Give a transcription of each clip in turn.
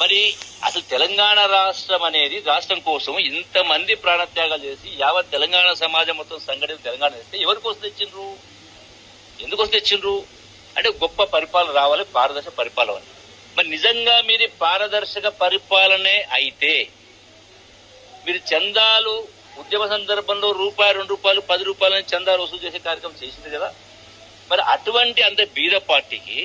మరి అసలు తెలంగాణ రాష్ట్రం అనేది రాష్ట్రం కోసం ఇంతమంది ప్రాణత్యాగాలు చేసి యావత్ తెలంగాణ సమాజం మొత్తం సంఘటన తెలంగాణ చేస్తే ఎవరి కోసం తెచ్చిండ్రు ఎందుకోసం తెచ్చిండ్రు అంటే గొప్ప పరిపాలన రావాలి పారదర్శక పరిపాలన మరి నిజంగా మీది పారదర్శక పరిపాలనే అయితే మీరు చందాలు ఉద్యమ సందర్భంలో రూపాయి రెండు రూపాయలు పది రూపాయలని చందాలు వసూలు చేసే కార్యక్రమం చేసింది కదా. మరి అటువంటి అంత బీద పార్టీకి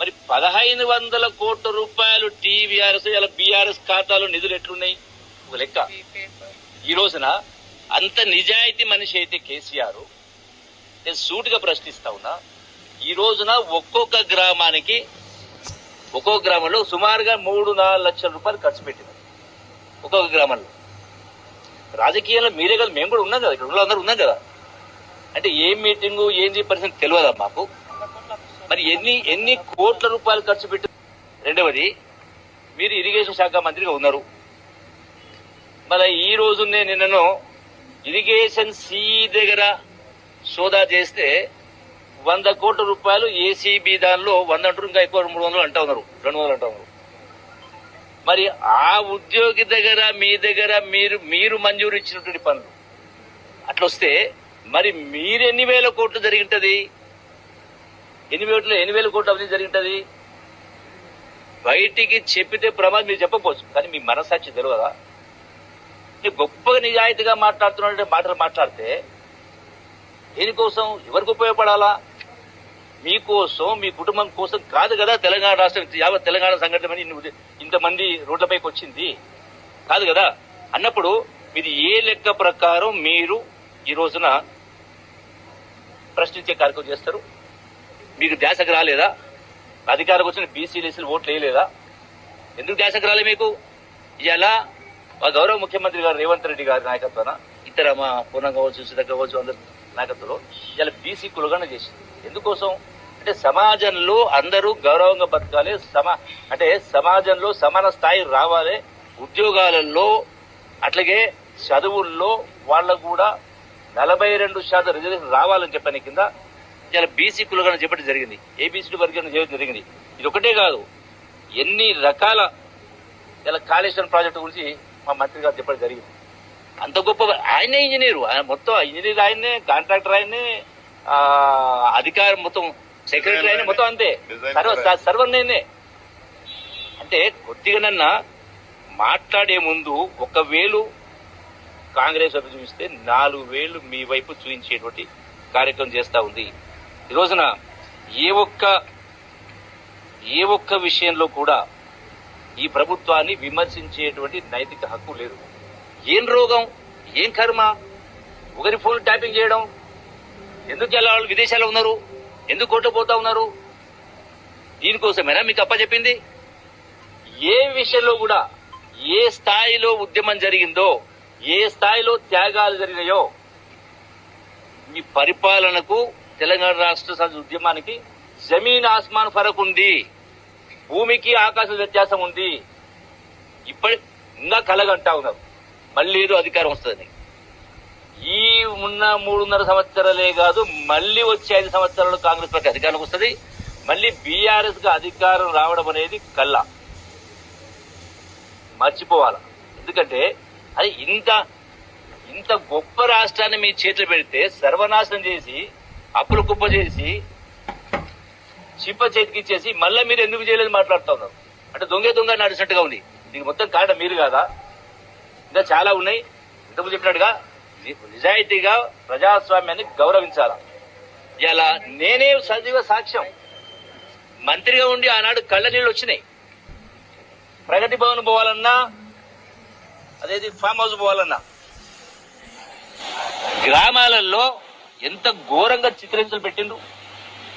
మరి పదహైదు వందల కోట్ల రూపాయలు టీవీఆర్ఎస్ ఇలా బీఆర్ఎస్ ఖాతాలో నిధులు ఎట్లున్నాయి? ఒక లెక్క. ఈ రోజున అంత నిజాయితీ మనిషి అయితే కేసీఆర్ నేను సూటిగా ప్రశ్నిస్తా ఉన్నా. ఈ రోజున ఒక్కొక్క గ్రామానికి ఒక్కొక్క గ్రామంలో సుమారుగా మూడు నాలుగు లక్షల రూపాయలు ఖర్చు పెట్టింది. ఒక్కొక్క గ్రామంలో. రాజకీయాల్లో మీరే కదా మేము కూడా ఉన్నాం కదా ఇక్కడ అందరూ ఉన్నాం కదా. అంటే ఏం మీటింగు ఏంది పరిస్థితి తెలియదా మాకు? మరి ఎన్ని ఎన్ని కోట్ల రూపాయలు ఖర్చు పెట్టి రెండవది మీరు ఇరిగేషన్ శాఖ మంత్రిగా ఉన్నారు. మళ్ళీ ఈ రోజునే నిన్నను ఇరిగేషన్ సీ దగ్గర సోదా చేస్తే వంద కోట్ల రూపాయలు ఏసీబీ దానిలో వంద అంటారు ఇంకా ఎక్కువ మూడు వందలు అంటా ఉన్నారు రెండు వందలు అంటా ఉన్నారు. మరి ఆ ఉద్యోగి దగ్గర మీ దగ్గర మీరు మీరు మంజూరు ఇచ్చినటువంటి పనులు. అట్లొస్తే మరి మీరు ఎన్ని వేల కోట్లు జరిగింటది? ఎన్ని వేల ఎన్ని వేల కోట్లు అవినీతి జరిగింటది? బయటికి చెప్పితే ప్రమాదం మీరు చెప్పకపోవచ్చు కానీ మీ మనసాక్షి తెలియదా మీరు గొప్పగా నిజాయితీగా మాట్లాడుతున్నాడంటే మాటలు మాట్లాడితే దేనికోసం ఎవరికి ఉపయోగపడాలా? మీకోసం మీ కుటుంబం కోసం కాదు కదా తెలంగాణ రాష్ట్రం యావత్ తెలంగాణ సంఘటన ఇంతమంది రోడ్లపైకి వచ్చింది. కాదు కదా? అన్నప్పుడు మీది ఏ లెక్క ప్రకారం మీరు ఈ రోజున ప్రశ్నించే కార్యక్రమం చేస్తారు? మీకు ధ్యాసకు రాలేదా? అధికారికి వచ్చిన బీసీలు ఎస్సీలు ఓట్లు వేయలేదా? ఎందుకు ధ్యాసకు రాలే మీకు? ఇలా మా గౌరవ ముఖ్యమంత్రి గారు రేవంత్ రెడ్డి గారి నాయకత్వాన ఇతర మా పూర్ణం కావచ్చు సుధ కావచ్చు అందరి నాయకత్వంలో ఇలా బీసీ కులగణ చేసింది. ఎందుకోసం? అంటే సమాజంలో అందరూ గౌరవంగా బతకాలి సమా అంటే సమాజంలో సమాన స్థాయి రావాలి ఉద్యోగాలలో అట్లాగే చదువుల్లో వాళ్ళకు కూడా నలభై రెండు శాతం రిజర్వేషన్ రావాలని చెప్పని కింద ఇలా బీసీ కులగణ చెప్పడం జరిగింది. ఏబీసీ వర్గీకరణ చేయడం జరిగింది. ఇది ఒకటే కాదు. ఎన్ని రకాల ఇలా కాళేశ్వరం ప్రాజెక్టు గురించి మా మంత్రి గారు చెప్పడం జరిగింది. అంత గొప్ప ఆయనే ఇంజనీరు. ఆయన మొత్తం ఇంజనీర్ ఆయనే కాంట్రాక్టర్ ఆయనే ఆ, అధికారం మొత్తం సెక్రటరీ ఆయన మొత్తం అంతే. సర్వ సర్వన్నే అంటే కొద్దిగానన్నా మాట్లాడే ముందు ఒక వేలు కాంగ్రెస్ వైపు చూపిస్తే నాలుగు వేలు మీ వైపు చూపించేటువంటి కార్యక్రమం చేస్తా ఉంది. ఈ రోజున ఏ ఒక్క ఏ ఒక్క విషయంలో కూడా ఈ ప్రభుత్వాన్ని విమర్శించేటువంటి నైతిక హక్కు లేదు. ఏం రోగం? ఏం కర్మ? ఒకరి ఫోన్ ట్యాపింగ్ చేయడం? ఎందుకు వాళ్ళు విదేశాల్లో ఉన్నారు? ఎందుకు కోర్టు పోతా ఉన్నారు? దీనికోసమేనా మీకు అప్పచెప్పింది? ఏ విషయంలో కూడా ఏ స్థాయిలో ఉద్యమం జరిగిందో ఏ స్థాయిలో త్యాగాలు జరిగినాయో మీ పరిపాలనకు తెలంగాణ రాష్ట్ర ఉద్యమానికి జమీన్ ఆస్మాన్ ఫరక్ ఉంది. భూమికి ఆకాశం వ్యత్యాసం ఉంది. ఇప్పటి ఇంకా కలగంటా ఉన్నారు. మళ్ళీ ఏదో అధికారం వస్తుంది ఈ ఉన్న మూడున్నర సంవత్సరాలే కాదు మళ్ళీ వచ్చే ఐదు సంవత్సరాలు కాంగ్రెస్ పార్టీ అధికారంలోకి వస్తుంది. మళ్ళీ బీఆర్ఎస్గా అధికారం రావడం అనేది కల్లా. మర్చిపోవాలి? ఎందుకంటే అది ఇంత ఇంత గొప్ప రాష్ట్రాన్ని మీ చేతిలో పెడితే సర్వనాశనం చేసి అప్పులు కుప్ప చేసి చిప్ప చేతికి ఇచ్చేసి మళ్ళీ మీరు ఎందుకు చేయలేదు మాట్లాడుతూ ఉన్నారు అంటే దొంగ దొంగ నడిచినట్టుగా ఉంది. దీనికి మొత్తం కారణం మీరు కాదా? ఇంకా చాలా ఉన్నాయి. ఇంతకు చెప్పినట్టుగా నిజాయితీగా ప్రజాస్వామ్యాన్ని గౌరవించాలా? ఇలా నేనే సజీవ సాక్ష్యం. మంత్రిగా ఉండి ఆనాడు కళ్ళ నీళ్ళు వచ్చినాయి. ప్రగతి భవన్ పోవాలన్నా అదేది ఫామ్ హౌస్ పోవాలన్నా గ్రామాలలో ఎంత ఘోరంగా చిత్రించలు పెట్టిండ్రు.